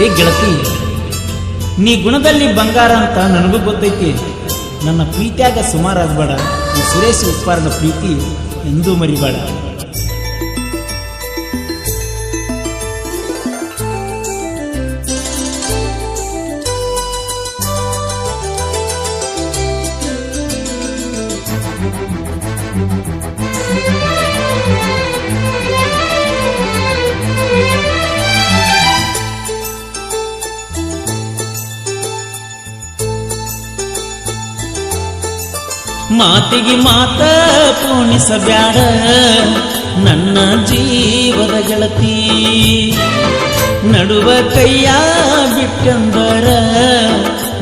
ಏ ಗೆಳತಿ, ನೀ ಗುಣದಲ್ಲಿ ಬಂಗಾರ ಅಂತ ನನಗೂ ಗೊತ್ತೈತಿ. ನನ್ನ ಪ್ರೀತಿಯಾಗ ಸುಮಾರಾಗಬೇಡ. ಈ ಸುರೇಶ್ ಉತ್ಪಾರನ ಪ್ರೀತಿ ಎಂದೂ ಮರಿಬೇಡ. ಮಾತಿಗೆ ಮಾತ ಪೂಣಿಸಬ್ಯಾಡ. ನನ್ನ ಜೀವದ ಗೆಳತಿ, ನಡುವ ಕೈಯ ಬಿಟ್ಟಂದರ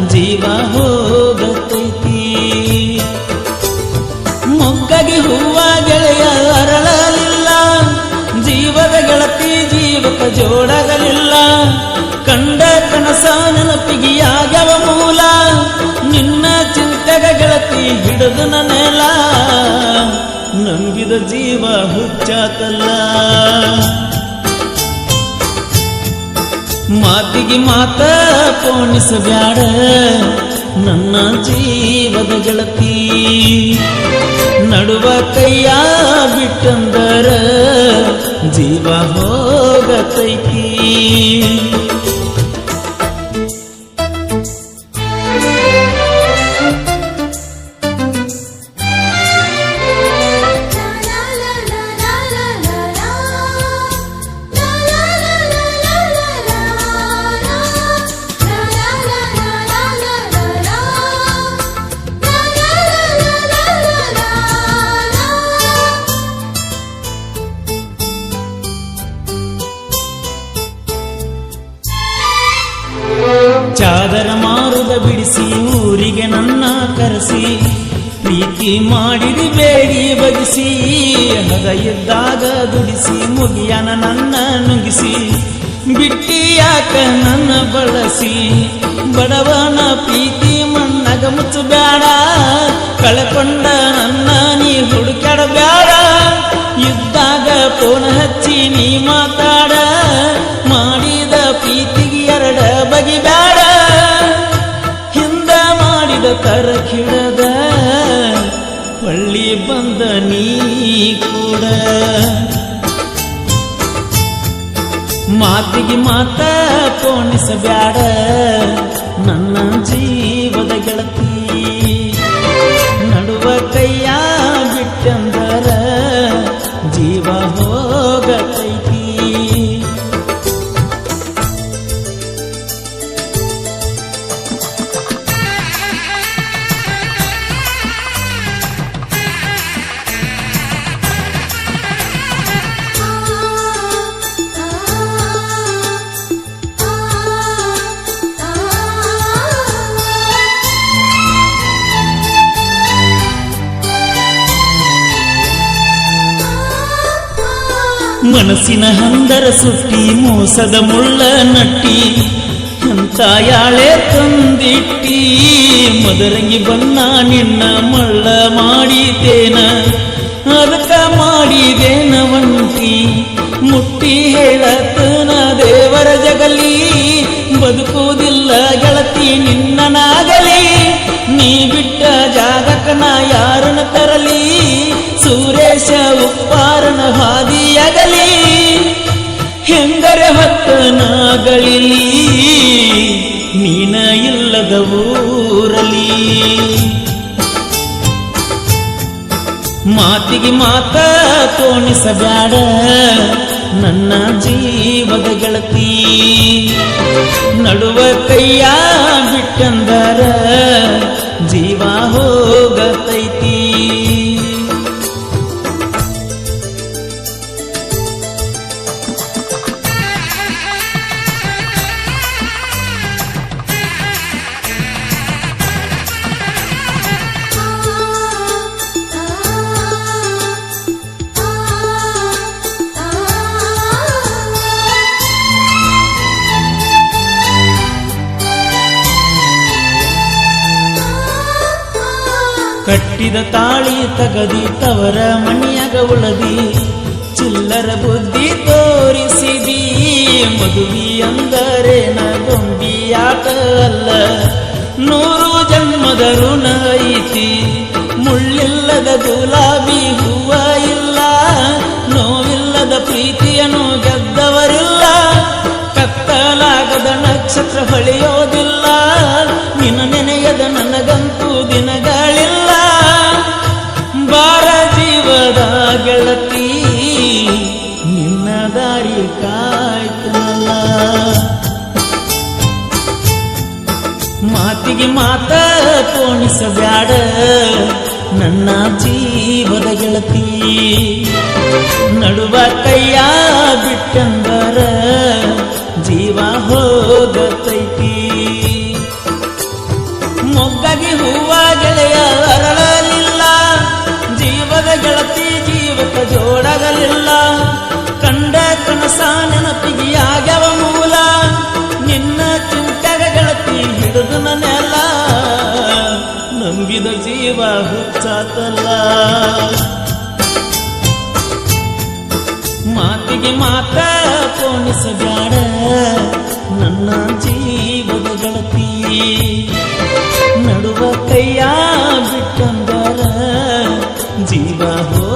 ಜೀವ ಹೋಗತೈತಿ. ಮೊಗ್ಗಗೆ ಹೂವ ಗೆಳೆಯ ಅರಳಲಿಲ್ಲ ಜೀವದ ಗೆಳತಿ ಜೀವಕ ಜೋಡಗಲಿಲ್ಲ. ಕಂಡ ಕನಸ ನೆನಪಿಗೆಯಾಗವ ಚಿಂತೆಗ ಗೆಳತಿ ಹಿಡಿದು ನೆಲ, ನಂಬಿದ ಜೀವ ಹುಚ್ಚಾತಲ್ಲ. ಮಾತಿಗೆ ಮಾತ ಪೋಣಿಸಬ್ಯಾಡ, ನನ್ನ ಜೀವದ ಗೆಳತಿ. ನಡುವ ಕೈಯ ಬಿಟ್ಟಂದರ ಜೀವ ಹೋಗತೈತಿ. ಚಾದರ ಮಾರುದ ಬಿಡಿಸಿ ಊರಿಗೆ ನನ್ನ ಕರೆಸಿ, ಪ್ರೀತಿ ಮಾಡಿದಿ ಬೇಡಿ ಬಗಿಸಿ ಹಗ ಇದ್ದಾಗ ದುಡಿಸಿ, ಮುಗಿಯನ ನನ್ನ ನುಗಿಸಿ ಬಿಟ್ಟಿ ಯಾಕ ನನ್ನ ಬಳಸಿ, ಬಡವನ ಪ್ರೀತಿ ಮಣ್ಣಗ ಮುಚ್ಚಬೇಡ, ಕಳಕೊಂಡ ನನ್ನ ನೀ ಹುಡುಕಾಡಬೇಡ ಇದ್ದಾಗ ಫೋನ್ ಹಚ್ಚಿ ನೀ ಮಾತಾಡ ಹೊಳ್ಳಿ ಬಂದ ನೀ ಕೂಡ ಮಾತಿಗೆ ಮಾತ ಪೋಣಿಸಬ್ಯಾಡ ನನ್ನ ಜೀವದ ಗೆಳತಿ ಮನಸ್ಸಿನ ಹಂದರ ಸುಟ್ಟಿ, ಮೋಸದ ಮುಳ್ಳ ನಟ್ಟಿ ಅಂತ ಯಾಳೆ ತಂದಿಟ್ಟಿ, ಮದರಂಗಿ ಬನ್ನ ನಿನ್ನ ಮಳ್ಳ ಮಾಡಿದೇನ ಅದಕ್ಕ ಮಾಡಿದೇನ ಒಂಟಿ, ಮುಟ್ಟಿ ಹೇಳತನ ದೇವರ ಜಗಲಿ, ಬದುಕುವುದಿಲ್ಲ ಗೆಳತಿ ನಿನ್ನನಾಗಲಿ, ನೀ ಬಿಟ್ಟ ಜಾಗಕನ ಯಾರನ್ನ ತರಲಿ ಮಾತಿಗೆ ಮಾತ ತೋಣಿಸಬ್ಯಾಡ. ನನ್ನ ಜೀವದ ಗೆಳತಿ ನಡುವ ಕೈಯ ಬಿಟ್ಟಂದರ ಜೀವ ಕಟ್ಟಿದ ತಾಳಿ ತಗದಿ ತವರ ಮಣಿಯಾಗ ಉಳದಿ. ಚಿಲ್ಲರ ಬುದ್ಧಿ ತೋರಿಸಿದಿ. ಮದುವಿ ಅಂದರೆ ಗೊಂಬಿಯಾಟ ಅಲ್ಲ. ನೂರು ಜನ್ಮದ ಋಣ ಐತಿ. ಮುಳ್ಳಿಲ್ಲದ ಗುಲಾಬಿ ಹೂವ ಇಲ್ಲ. ನೋವಿಲ್ಲದ ಪ್ರೀತಿಯನ್ನು ಗೆದ್ದವರಿಲ್ಲ. ಕತ್ತಲಾಗದ ನಕ್ಷತ್ರ ಹೊಳೆಯೋದಿಲ್ಲ ಮಾತಿಗೆ ಮಾತ ಕೋಣಿಸಬ್ಯಾಡ ನನ್ನ ಜೀವದ ಗೆಳತಿ, ನಡುವ ಕೈಯ ಬಿಟ್ಟಂದರ, ಜೀವ ಹೋಗತೈತಿ. ಮೊಗ್ಗಗೆ ಹೂವ ಗೆಳೆಯ ಅರಳಲಿಲ್ಲ, ಜೀವದ ಗೆಳತಿ ನಂಬಿದ ಜೀವ ಹುಚ್ಚಾತಲ್ಲ ಮಾತಿಗೆ ಮಾತ ಕೋಣಿಸಬ್ಯಾಡ ನನ್ನ ಜೀವದ ಗೆಳತಿ ನಡುವ ಕೈಯ ಬಿಟ್ಟಂದರ ಜೀವ ಹೋ